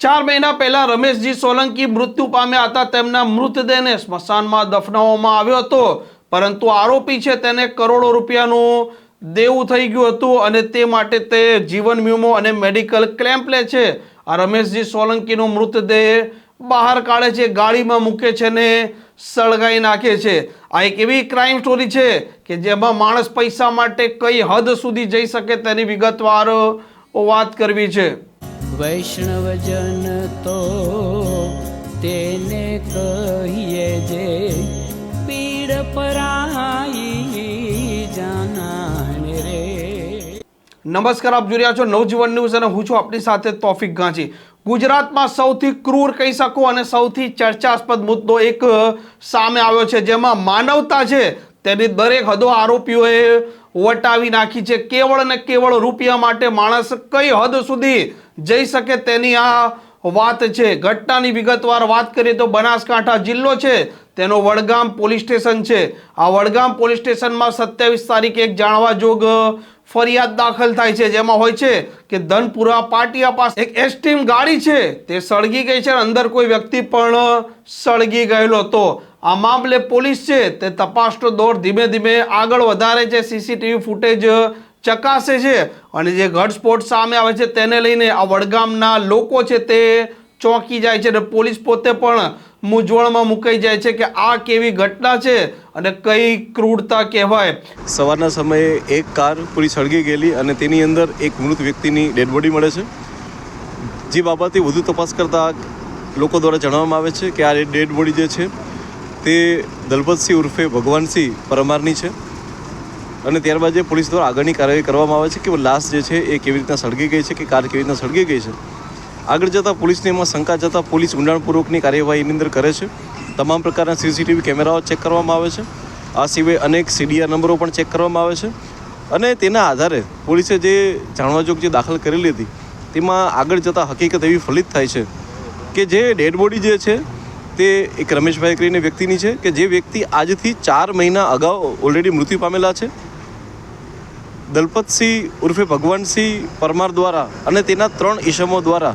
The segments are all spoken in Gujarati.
ચાર મહિના પહેલા રમેશજી સોલંકી મૃત્યુ પામ્યા હતા. તેમના મૃતદેહને સ્મશાનમાં દફનાવવામાં આવ્યો હતો. પરંતુ આરોપી છે તેને કરોડો રૂપિયાનું દેવું થઈ ગયું હતું અને તે માટે તે જીવન વીમો અને મેડિકલ ક્લેમ્પ લે છે. આ રમેશજી સોલંકીનો મૃતદેહ બહાર કાઢે છે, ગાડીમાં મૂકે છે ને સળગાઈ નાખે છે. આ એક એવી ક્રાઇમ સ્ટોરી છે કે જેમાં માણસ પૈસા માટે કઈ હદ સુધી જઈ શકે તેની વિગતવાર વાત કરવી છે. વૈષ્ણવજન તો તેને કહીએ જે પીડ પરાઈ જાનાને રે. નમસ્કાર, આપ જોઈ રહ્યા છો નવજીવન ન્યૂઝ અને હું છું આપની સાથે તોફિક ગાંચી. ગુજરાતમાં સૌથી ક્રૂર કહી શકું અને સૌથી ચર્ચાસ્પદ મુદ્દો એક સામે આવ્યો છે, જેમાં માનવતા છે તેની દરેક હદો આરોપીઓએ વટાવી નાખી છે. કેવળ અને કેવળ રૂપિયા માટે માણસ કઈ હદ સુધી જઈ શકે તેની આ વાત છે. ઘટનાની વિગતવાર વાત કરીએ તો બનાસકાંઠા જિલ્લો છે. તેનો વડગામ પોલીસ સ્ટેશન છે. આ વડગામ પોલીસ સ્ટેશનમાં સત્યાવીસ તારીખે એક જાણવા જોગ ફરિયાદ દાખલ થાય છે. જેમાં હોય છે કે ધનપુરા પાટિયા પાસે એક એસટીમ ગાડી છે. તે સળગી ગઈ છે અંદર કોઈ વ્યક્તિ પણ સળગી ગયેલો હતો. આ મામલે પોલીસ છે. તે તપાસનો દોર ધીમે ધીમે આગળ વધારે છે. સીસીટીવી ફૂટેજ ચકાસે છે. અને જે ઘટસ્ફોટ સામે આવે છે તેને લઈને આ વડગામના લોકો છે તે ચોંકી જાય છે અને પોલીસ પોતે પણ મૂંઝવણમાં મુકાઈ જાય છે કે આ કેવી ઘટના છે અને કઈ ક્રૂરતા કહેવાય. સવારના સમયે એક કાર પૂરી સળગી ગયેલી અને તેની અંદર એક મૃત વ્યક્તિની ડેડ બોડી મળે છે. જે બાબતે વધુ તપાસ કરતા લોકો દ્વારા જણાવવામાં આવે છે કે આ ડેડ બોડી જે છે તે દલપતસિંહ ઉર્ફે ભગવાનસિંહ પરમારની છે. અને ત્યારબાદ જે પોલીસ દ્વારા આગળની કાર્યવાહી કરવામાં આવે છે કે લાશ જે છે એ કેવી રીતના સળગી ગઈ છે કે કાર કેવી રીતના સળગી ગઈ છે? આગળ જતાં પોલીસને એમાં શંકા જતાં પોલીસ ઊંડાણપૂર્વકની કાર્યવાહીની અંદર કરે છે. તમામ પ્રકારના સીસીટીવી કેમેરાઓ ચેક કરવામાં આવે છે. આ સિવાય અનેક સીડીઆર નંબરો પણ ચેક કરવામાં આવે છે. અને તેના આધારે પોલીસે જે જાણવાજોગ જે દાખલ કરેલી હતી, તેમાં આગળ જતાં હકીકત એવી ફલિત થાય છે કે જે ડેડ બોડી જે છે, તે એક રમેશભાઈ કરીને વ્યક્તિની છે કે જે વ્યક્તિ આજથી ચાર મહિના અગાઉ ઓલરેડી મૃત્યુ પામેલા છે. દલપતસિંહ ઉર્ફે ભગવાનસિંહ પરમાર દ્વારા અને તેના ત્રણ ઈસમો દ્વારા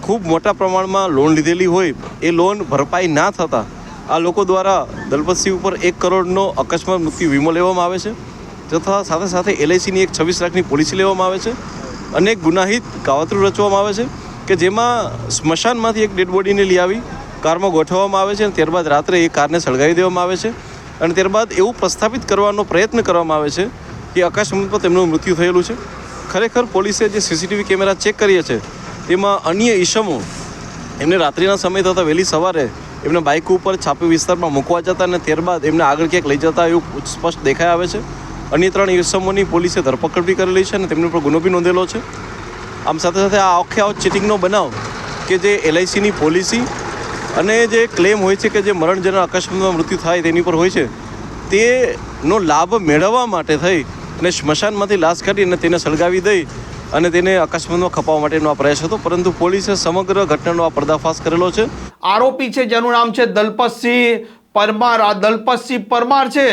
ખૂબ મોટા પ્રમાણમાં લોન લીધેલી હોય, એ લોન ભરપાઈ ના થતાં આ લોકો દ્વારા દલપતસિંહ ઉપર એક કરોડનો અકસ્માત મૃત્યુ વીમો લેવામાં આવે છે તથા સાથે સાથે એલઆઈસીની એક છવ્વીસ લાખની પોલિસી લેવામાં આવે છે અને ગુનાહિત કાવતરું રચવામાં આવે છે કે જેમાં સ્મશાનમાંથી એક ડેડ બોડીને લઈ આવી, કારમાં ગોઠવવામાં આવે છે અને ત્યારબાદ રાત્રે એ કારને સળગાવી દેવામાં આવે છે અને ત્યારબાદ એવું પ્રસ્થાપિત કરવાનો પ્રયત્ન કરવામાં આવે છે કે અકસ્માતમાં તેમનું મૃત્યુ થયેલું છે. ખરેખર પોલીસે જે સીસીટીવી કેમેરા ચેક કરીએ છે, તેમાં અન્ય ઈસમો એમને રાત્રિના સમય થતાં વહેલી સવારે એમને બાઇક ઉપર છાપી વિસ્તારમાં મૂકવા જતા અને ત્યારબાદ એમને આગળ ક્યાંક લઈ જતા એવું સ્પષ્ટ દેખાઈ આવે છે. અન્ય ત્રણ ઈસમોની પોલીસે ધરપકડ બી કરેલી છે અને તેમની ઉપર ગુનો બી નોંધેલો છે. આમ સાથે સાથે આ આખે આવો ચીટિંગનો બનાવ કે જે એલઆઈસીની પોલિસી અને જે ક્લેમ હોય છે કે જે મરણજનક અકસ્માતમાં મૃત્યુ થાય તેની પર હોય છે, તેનો લાભ મેળવવા માટે થઈ અને સ્મશાનમાંથી લાશ કાઢી અને તેને સળગાવી દઈ અને તેને અકસ્માતમાં ખપાવવા માટેનો આ પ્રયાસ હતો. પરંતુ પોલીસે સમગ્ર ઘટનાનો આ પર્દાફાશ કરેલો છે. આરોપી છે, જેનું નામ છે દલપતસિંહ પરમાર. આ દલપતસિંહ પરમાર છે,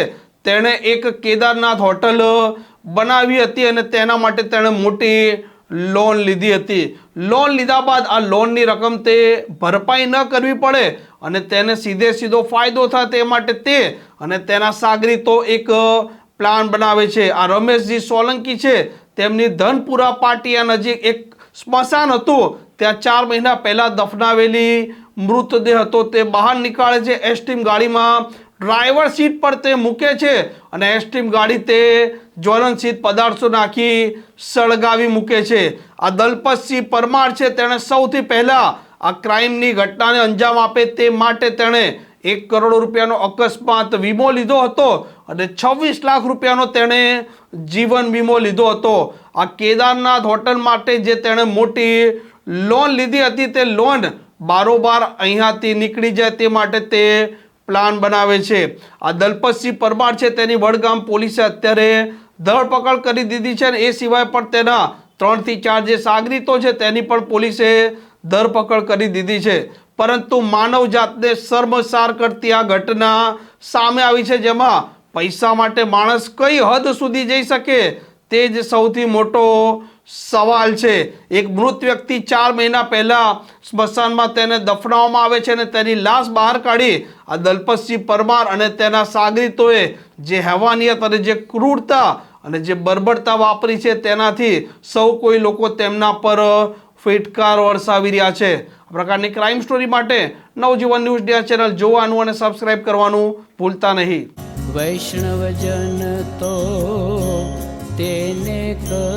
તેણે એક કેદારનાથ હોટલ બનાવી હતી અને તેના માટે તેણે મોટી લોન લીધી હતી. લોન લીધા બાદ આ લોનની રકમ તે ભરપાઈ ન કરવી પડે અને તેને સીધે સીધો ફાયદો થાય તે માટે તે અને તેના સાગરીતો એક પ્લાન બનાવે છે. આ રમેશજી સોલંકી છે. તેમની ધનપુરા પાટિયા નજીક એક સ્મશાન હતું. ત્યાં ચાર મહિના પહેલાં દફનાવેલી મૃતદેહ હતો. તે બહાર નીકાળે છે. એસટીમ ગાડીમાં ડ્રાઈવર સીટ પર તે મૂકે છે અને એસટીમ ગાડી તે જ્વલનશીલ પદાર્થો નાખી સળગાવી મૂકે છે. આ દલપતસિંહ પરમાર છે. તેણે સૌથી પહેલાં આ ક્રાઇમની ઘટનાને અંજામ આપે તે માટે તેણે એક કરોડ રૂપિયાનો અકસ્માત વીમો લીધો હતો. અને છવ્વીસ લાખ રૂપિયાનો તેણે જીવન વીમો લીધો હતો. આ કેદારનાથ હોટલ માટે જે તેણે મોટી લોન લીધી હતી, તે લોન બારોબાર અહીંયાથી નીકળી જાય તે માટે તે પ્લાન બનાવે છે. આ દલપતસિંહ પરમાર છે, તેની વડગામ પોલીસે અત્યારે ધરપકડ કરી દીધી છે અને એ સિવાય પણ તેના ત્રણથી ચાર જે સાગરીતો છે, તેની પણ પોલીસે ધરપકડ કરી દીધી છે. પરંતુ માનવ જાતને શર્મસાર કરતી આ ઘટના સામે આવી છે, જેમાં પૈસા માટે માણસ કઈ હદ સુધી જઈ શકે તે જ સૌથી મોટો સવાલ છે. એક મૃત વ્યક્તિ ચાર મહિના પહેલાં સ્મશાનમાં તેને દફનાવવામાં આવે છે અને તેની લાશ બહાર કાઢી આ દલપતસિંહ પરમાર અને તેના સાગરીતોએ જે હેવાનિયત અને જે ક્રૂરતા અને જે બર્બરતા વાપરી છે તેનાથી સૌ કોઈ લોકો તેમના પર ફિટકાર વરસાવી રહ્યા છે. આ પ્રકારની ક્રાઇમ સ્ટોરી માટે નવજીવન ન્યૂઝ ડિયા ચેનલ જોવાનું અને સબસ્ક્રાઇબ કરવાનું ભૂલતા નહીં. વૈષ્ણવજન તો તેને કહીએ